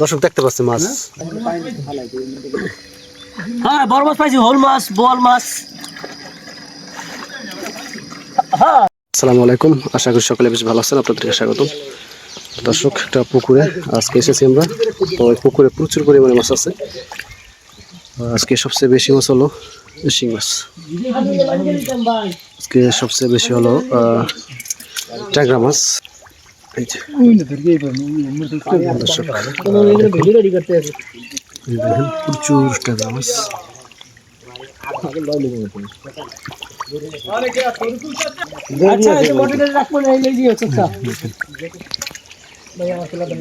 দর্শক দেখতে পাচ্ছে মাছ। হ্যাঁ বড় মাছ পাইছি হোল মাছ বোয়াল মাছ। হ্যাঁ। আসসালামু আলাইকুম আশা করি সকলে বেশ ভালো আছেন আপনাদেরকে স্বাগতম। দর্শক একটা পুকুরে আজকে এসেছি আমরা। তো ওই পুকুরে প্রচুর পরিমাণে মাছ আছে। আজকে সবচেয়ে বেশি মাছ হলো শিং মাছ। আজকে সবচেয়ে বেশি হলো আহ, ট্যাংরা মাছ। প্রচুর ট্যাংরা মাছ।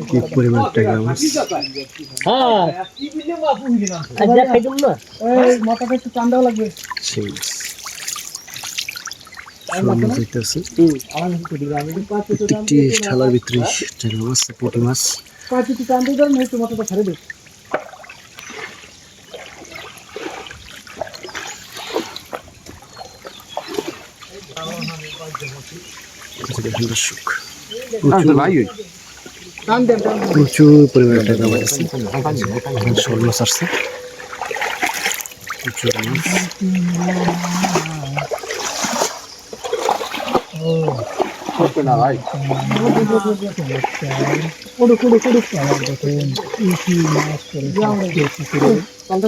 কি পরিমাণ ট্যাংরা মাছ। হ্যাঁ। আচ্ছা খাইতাম না মাথাটা একটু ঠান্ডাও লাগবে। সুন্দর দেখতেছি একটি থালার ভিতরে মাছ পুঁটি মাছ। দর্শক। প্রচুর টান। প্রচুর পরিমাণে টাকা শোল মাছ আসছে প্রচুর মাছ কুড়ু কুড়ু কুড়ু পাল্টা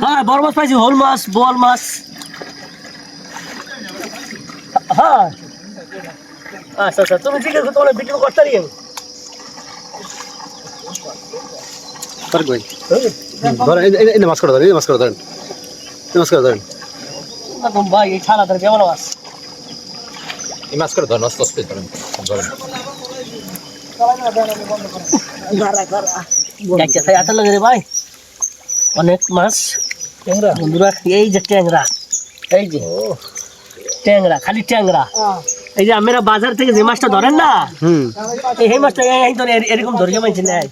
হ্যাঁ বড় মাছ পাইছি হোল মাছ বোয়াল মাছ। হ্যাঁ। আচ্ছা আচ্ছা তুমি ঠিক আছে তোমার ভিডিও করতে পারি তার কই? ধরেন এই- এই- এই মাছ করে ধরেন মাছ করে ধরেন। মাছ করে ধরেন। ভাই এই ছাড়া ধরে কেমন মাছ? এই মাছ করে ধরেন অস্ত অস্তে ধরেন ধরেন। যাচ্ছে তাই আটা লাগে রে ভাই। অনেক মাছ। ট্যাংরা? বন্ধুরা এই যে ট্যাংরা এই যে ট্যাংরা খালি ট্যাংরা। এই যে আমরা বাজার থেকে যে মাছটা ধরেন না হুম। এই মাছটা এই- ধরে এরকম ধরে মাইছে নেয়।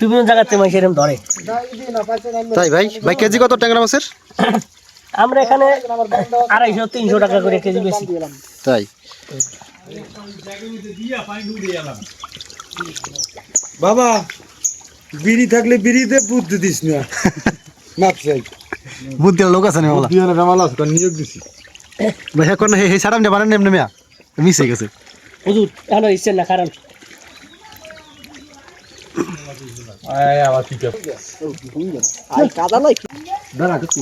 বিভিন্ন জায়গাতে মাছ এরকম ধরে। তাই ভাই? ভাই কেজি কত ট্যাংরা মাছের? আমরা এখানে আড়াইশো তিনশো টাকা করে কেজি বেশি। তাই। বাবা বিড়ি থাকলে বিড়িতে বুদ্ধি দিস না। নাপসাই বুদ্ধি লোক আছে না মামলা বিয়ানা বেমাল আছে নিয়োগ দিছি। ভাই এখন হে হে সারাম নেবারেন নেমনে মিয়া। মিস হয়ে গেছে। হুজুর এখন ইচ্ছেন না কারণ। আবার কি দাঁড়া একটু।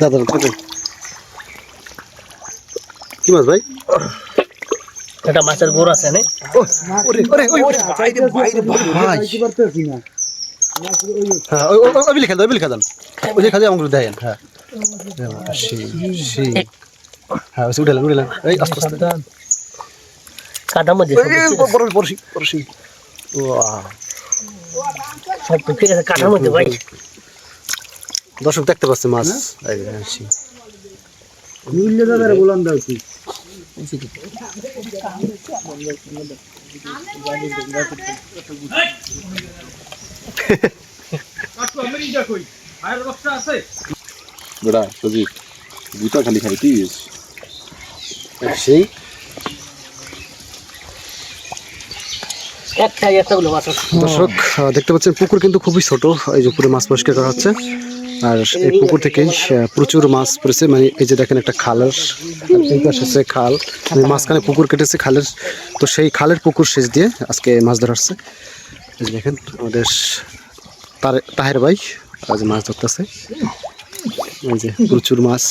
দাদা কত কি মাছ ভাই? এটা মাছের গোড় আছে না। ওরে ওরে ওই ভাই না হ্যাঁ ওই দেন হ্যাঁ। হ্যাঁ এই আস্তে আস্তে। মধ্যে সব ঠিক আছে ভাই। দর্শক দেখতে পাচ্ছে মাছ। হ্যাঁ। মিললে দাও তুই। বেড়া সজি দুটা খালি খাইতিস সেই। দর্শক দেখতে পাচ্ছেন পুকুর কিন্তু খুবই ছোট। এই যে উপরে মাছ পরিষ্কার করা হচ্ছে। আর এই পুকুর থেকেই প্রচুর মাছ পড়েছে। মানে এই যে দেখেন একটা খালের এই পাশে হচ্ছে খাল মানে মাঝখানে পুকুর কেটেছে খালের। তো সেই খালের পুকুর সেচ দিয়ে আজকে মাছ ধরা হচ্ছে। এই যে দেখেন আমাদের তার তাহের ভাই আজ মাছ ধরতেছে। এই যে প্রচুর মাছ।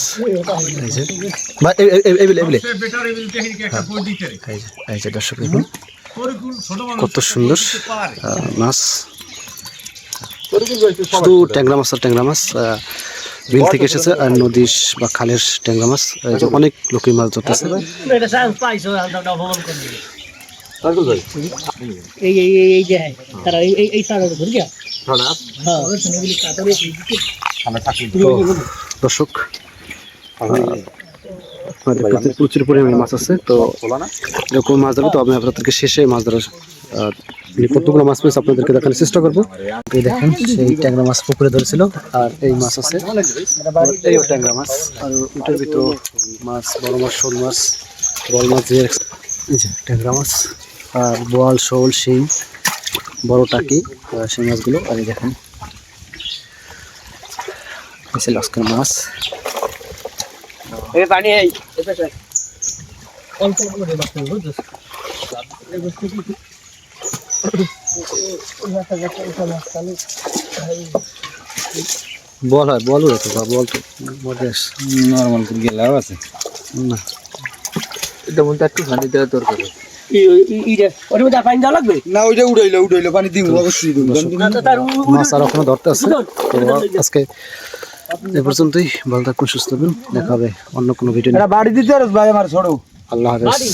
এই যে যে দর্শক দেখুন কত সুন্দর মাছ। শুধু ট্যাংরা মাছ আর ট্যাংরা মাছ বিল থেকে এসেছে আর নদীর বা খালের ট্যাংরা মাছ অনেক লোকই মাছ ধরতেছে। এই এই এই এই যে তারা এই এই এই সারা ধরে গিয়া ছড়া আমরা থাকি তো দর্শক প্রচুর- প্রচুর পরিমাণে মাছ আছে তো যখন মাছ ধরবো তো আমি আপনাদেরকে শেষে মাছ ধরার কতগুলো মাছ পেয়েছে আপনাদেরকে দেখানোর চেষ্টা করব। এই দেখেন সেই ট্যাংরা মাছ পুকুরে ধরেছিল আর এই মাছ আছে। এই ট্যাংরা মাছ আর ওটার ভিতর মাছ বড় মাছ শোল মাছ বল মাছ যে ট্যাংরা মাছ আর বোয়াল শোল শিং বড় টাকি সেই মাছগুলো আর এই দেখেন। লস্কর মাছ। বুঝছ? বল হয় বলও রেখো বা বল তো নর্মাল করে গেলাও আছে। না। এটা মধ্যে একটু পানি দেওয়া দরকার আজকে এ পর্যন্তই। ভালো থাকুন সুস্থ থাকুন। দেখা হবে অন্য কোনো ভিডিও বাড়ি দিতে আর ভাই আমার ছড়ো আল্লাহ হাফেজ।